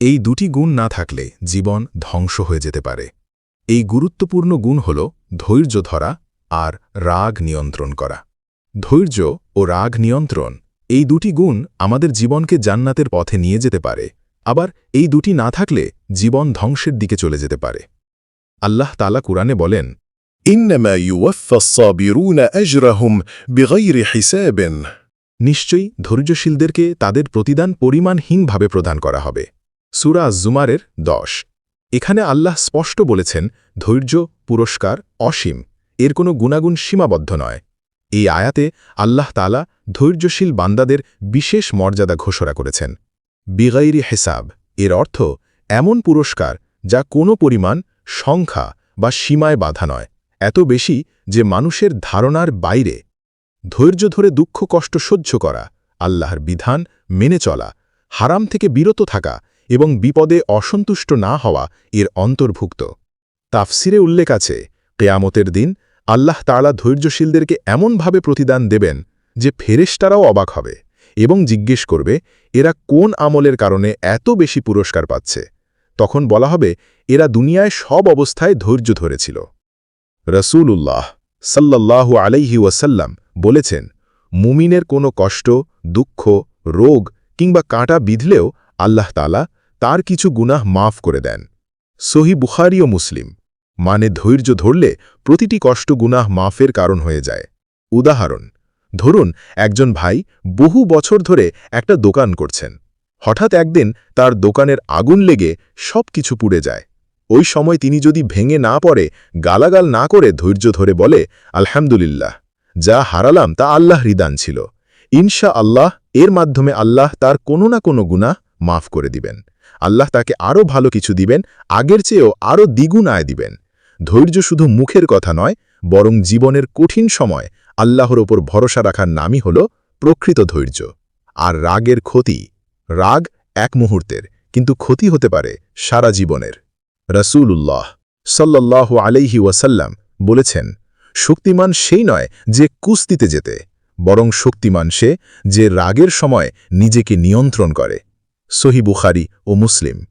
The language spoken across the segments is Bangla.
এই দুটি গুণ না থাকলে জীবন ধ্বংস হয়ে যেতে পারে। এই গুরুত্বপূর্ণ গুণ হল ধৈর্য ধরা আর রাগ নিয়ন্ত্রণ করা। ধৈর্য ও রাগ নিয়ন্ত্রণ এই দুটি গুণ আমাদের জীবনকে জান্নাতের পথে নিয়ে যেতে পারে আবার এই দুটি না থাকলে জীবন ধ্বংসের দিকে চলে যেতে পারে। আল্লাহ তালা কুরআনে বলেন নিশ্চয়ই ধৈর্যশীলদেরকে তাদের প্রতিদান পরিমাণহীনভাবে প্রদান করা হবে। সুরা জুমারের দশ। এখানে আল্লাহ স্পষ্ট বলেছেন, ধৈর্য, পুরস্কার অসীম। এর কোনো গুণাগুণ সীমাবদ্ধ নয়। এই আয়াতে আল্লাহ তালা ধৈর্যশীল বান্দাদের বিশেষ মর্যাদা ঘোষণা করেছেন। বিগাইরি হেসাব। এর অর্থ, এমন পুরস্কার যা কোনো পরিমাণ, সংখ্যা বা সীমায় বাধা নয়। এত বেশি যে মানুষের ধারণার বাইরে। ধৈর্য ধরে দুঃখ কষ্ট সহ্য করা, আল্লাহর বিধান মেনে চলা, হারাম থেকে বিরত থাকা এবং বিপদে অসন্তুষ্ট না হওয়া এর অন্তর্ভুক্ত। তাফসিরে উল্লেখ আছে, কেয়ামতের দিন আল্লাহ তাআলা ধৈর্যশীলদেরকে এমনভাবে প্রতিদান দেবেন যে ফেরেশতারাও অবাক হবে এবং জিজ্ঞেস করবে, এরা কোন আমলের কারণে এত বেশি পুরস্কার পাচ্ছে? তখন বলা হবে, এরা দুনিয়ায় সব অবস্থায় ধৈর্য ধরেছিল। রসূলুল্লাহ সাল্লাল্লাহু আলাইহি ওয়াসাল্লাম বলেছেন, মুমিনের কোনো কষ্ট, দুঃখ, রোগ কিংবা কাঁটা বিধলেও আল্লাহ তালা তার কিছু গুনাহ মাফ করে দেন। সহি বুখারি ও মুসলিম মানে ধৈর্য ধরলে প্রতিটি কষ্ট গুনাহ মাফের কারণ হয়ে যায়। উদাহরণ, ধরুন, একজন ভাই বহু বছর ধরে একটা দোকান করছেন। হঠাৎ একদিন তার দোকানের আগুন লেগে সব কিছু পুড়ে যায়। ওই সময় তিনি যদি ভেঙে না পড়ে, গালাগাল না করে ধৈর্য ধরে বলে, আলহামদুলিল্লাহ, যা হারালাম তা আল্লাহ রিদান ছিল। ইনশা আল্লাহ, এর মাধ্যমে আল্লাহ তার কোনো না কোনো গুনাহ মাফ করে দিবেন। আল্লাহ তাকে আরও ভালো কিছু দিবেন, আগের চেয়েও আরও দ্বিগুণ আয় দিবেন। ধৈর্য শুধু মুখের কথা নয়, বরং জীবনের কঠিন সময় আল্লাহর ওপর ভরসা রাখার নামই হল প্রকৃত ধৈর্য। আর রাগের ক্ষতি, রাগ এক মুহূর্তের, কিন্তু ক্ষতি হতে পারে সারা জীবনের। রসূলুল্লাহ সাল্লাহ আলাইহি ওয়াসাল্লাম বলেছেন, শক্তিমান সেই নয় যে কুস্তিতে যেতে, বরং শক্তিমান সে যে রাগের সময় নিজেকে নিয়ন্ত্রণ করে। সহি বুখারি ও মুসলিম।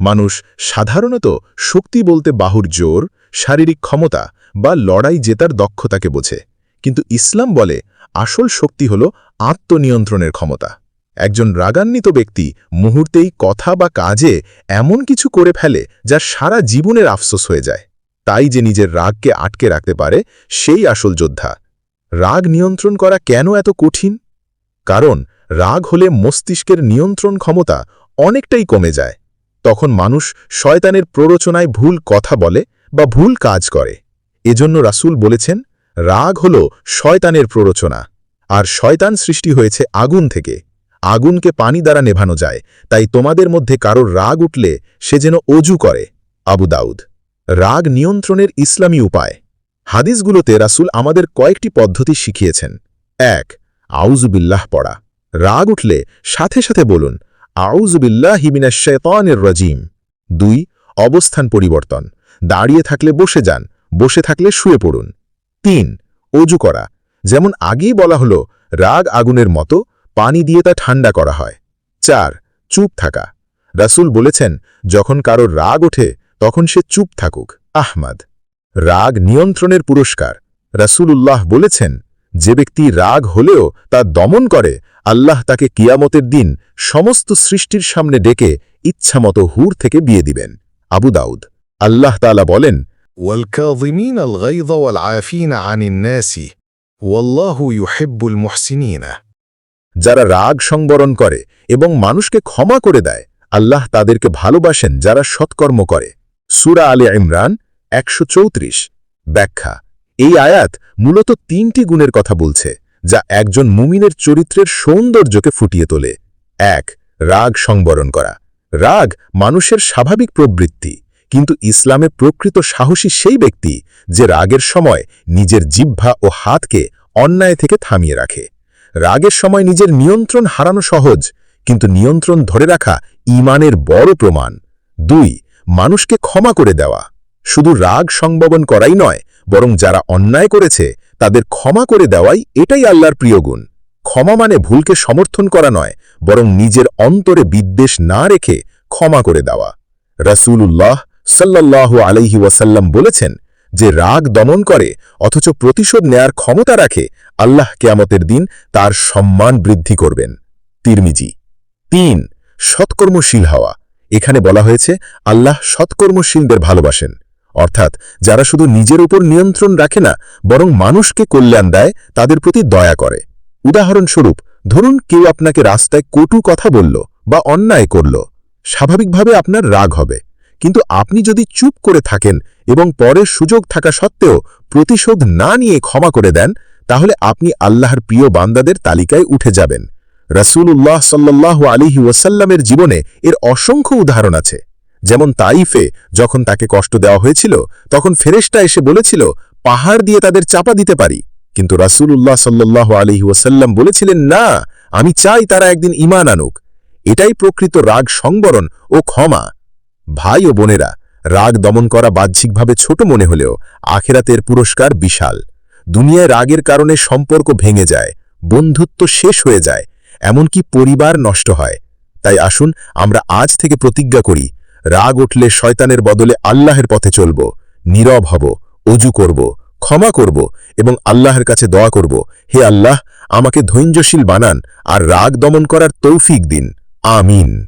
মানুষ সাধারণত শক্তি বলতে বাহুর জোর, শারীরিক ক্ষমতা বা লড়াই জেতার দক্ষতাকে বোঝে। কিন্তু ইসলাম বলে আসল শক্তি হল আত্মনিয়ন্ত্রণের ক্ষমতা। একজন রাগান্বিত ব্যক্তি মুহূর্তেই কথা বা কাজে এমন কিছু করে ফেলে যা সারা জীবনের আফসোস হয়ে যায়। তাই যে নিজের রাগকে আটকে রাখতে পারে, সেই আসল যোদ্ধা। রাগ নিয়ন্ত্রণ করা কেন এত কঠিন? কারণ রাগ হলে মস্তিষ্কের নিয়ন্ত্রণ ক্ষমতা অনেকটাই কমে যায়। তখন মানুষ শয়তানের প্ররোচনায় ভুল কথা বলে বা ভুল কাজ করে। এজন্য রাসূল বলেছেন, রাগ হল শয়তানের প্ররোচনা। আর শয়তান সৃষ্টি হয়েছে আগুন থেকে। আগুনকে পানি দ্বারা নেভানো যায়, তাই তোমাদের মধ্যে কারোর রাগ উঠলে সে যেন অজু করে। আবু দাউদ, রাগ নিয়ন্ত্রণের ইসলামী উপায়। হাদিসগুলোতে রাসূল আমাদের কয়েকটি পদ্ধতি শিখিয়েছেন। এক আউজুবিল্লাহ পড়া। রাগ উঠলে সাথে সাথে বলুন আউজুবিল্লাহ হিমিনা শেতানের রাজিম। দুই, অবস্থান পরিবর্তন। দাঁড়িয়ে থাকলে বসে যান, বসে থাকলে শুয়ে পড়ুন। তিন, অজু করা। যেমন আগেই বলা হলো, রাগ আগুনের মতো পানি দিয়ে তা ঠান্ডা করা হয়। চার, চুপ থাকা। রাসূল বলেছেন, যখন কারোর রাগ ওঠে, তখন সে চুপ থাকুক। আহমাদ। রাগ নিয়ন্ত্রণের পুরস্কার। রাসূলুল্লাহ বলেছেন, যে ব্যক্তি রাগ হলেও তা দমন করে আল্লাহ তাকে কিয়ামতের দিন সমস্ত সৃষ্টির সামনে ডেকে ইচ্ছামতো হুর থেকে বিয়ে দিবেন আবু দাউদ আল্লাহ তালা বলেন والكاظمين الغيظ والعافين عن الناس والله يحب المحسنين যারা রাগ সংবরণ করে এবং মানুষকে ক্ষমা করে দেয় আল্লাহ তাদেরকে ভালোবাসেন যারা সৎকর্ম করে সুরা আলী ইমরান একশো ব্যাখ্যা এই আয়াত মূলত তিনটি গুণের কথা বলছে যা একজন মুমিনের চরিত্রের সৌন্দর্যকে ফুটিয়ে তোলে। এক, রাগ সংবরণ করা। রাগ মানুষের স্বাভাবিক প্রবৃত্তি, কিন্তু ইসলামে প্রকৃত সাহসী সেই ব্যক্তি যে রাগের সময় নিজের জিহ্বা ও হাতকে অন্যায় থেকে থামিয়ে রাখে। রাগের সময় নিজের নিয়ন্ত্রণ হারানো সহজ, কিন্তু নিয়ন্ত্রণ ধরে রাখা ইমানের বড় প্রমাণ। দুই, মানুষকে ক্ষমা করে দেওয়া। শুধু রাগ সংববন করাই নয়, বরং যারা অন্যায় করেছে তাদের ক্ষমা করে দেওয়াই এটাই আল্লাহর প্রিয় গুণ। ক্ষমা মানে ভুলকে সমর্থন করা নয়, বরং নিজের অন্তরে বিদ্বেষ না রেখে ক্ষমা করে দেওয়া। রাসূলুল্লাহ সাল্লাল্লাহু আলাইহি ওয়াসাল্লাম বলেছেন যে, রাগ দমন করে অথচ প্রতিশোধ নেয়ার ক্ষমতা রাখে, আল্লাহ কেয়ামতের দিন তার সম্মান বৃদ্ধি করবেন। তিরমিজি। তিন, সৎকর্মশীল হওয়া। এখানে বলা হয়েছে, আল্লাহ সৎকর্মশীলদের ভালোবাসেন। অর্থাৎ যারা শুধু নিজের উপর নিয়ন্ত্রণ রাখে না, বরং মানুষকে কল্যাণ দেয়, তাদের প্রতি দয়া করে। উদাহরণস্বরূপ, ধরুন কেউ আপনাকে রাস্তায় কটু কথা বলল বা অন্যায় করল। স্বাভাবিকভাবে আপনার রাগ হবে। কিন্তু আপনি যদি চুপ করে থাকেন এবং পরের সুযোগ থাকা সত্ত্বেও প্রতিশোধ না নিয়ে ক্ষমা করে দেন, তাহলে আপনি আল্লাহর প্রিয় বান্দাদের তালিকায় উঠে যাবেন। রসুল্লাহ সাল্লাহ আলিহি ওয়াসাল্লামের জীবনে এর অসংখ্য উদাহরণ আছে। যেমন তাইফে যখন তাকে কষ্ট দেওয়া হয়েছিল, তখন ফেরেশতা এসে বলেছিল, পাহাড় দিয়ে তাদের চাপা দিতে পারি। কিন্তু রাসূলুল্লাহ সাল্লাহ আলিহি ওয়াসাল্লাম বলেছিলেন, না, আমি চাই তারা একদিন ইমান আনুক। এটাই প্রকৃত রাগ সংবরণ ও ক্ষমা। ভাই ও বোনেরা, রাগ দমন করা বাহ্যিকভাবে ছোট মনে হলেও আখেরাতের পুরস্কার বিশাল। দুনিয়ায় রাগের কারণে সম্পর্ক ভেঙে যায়, বন্ধুত্ব শেষ হয়ে যায়, এমনকি পরিবার নষ্ট হয়। তাই আসুন, আমরা আজ থেকে প্রতিজ্ঞা করি রাগ উঠলে শয়তানের বদলে আল্লাহের পথে চলব, নীরব হব, অজু করব, ক্ষমা করব এবং আল্লাহের কাছে দোয়া করব, হে আল্লাহ, আমাকে ধৈর্যশীল বানান আর রাগ দমন করার তৌফিক দিন। আমিন।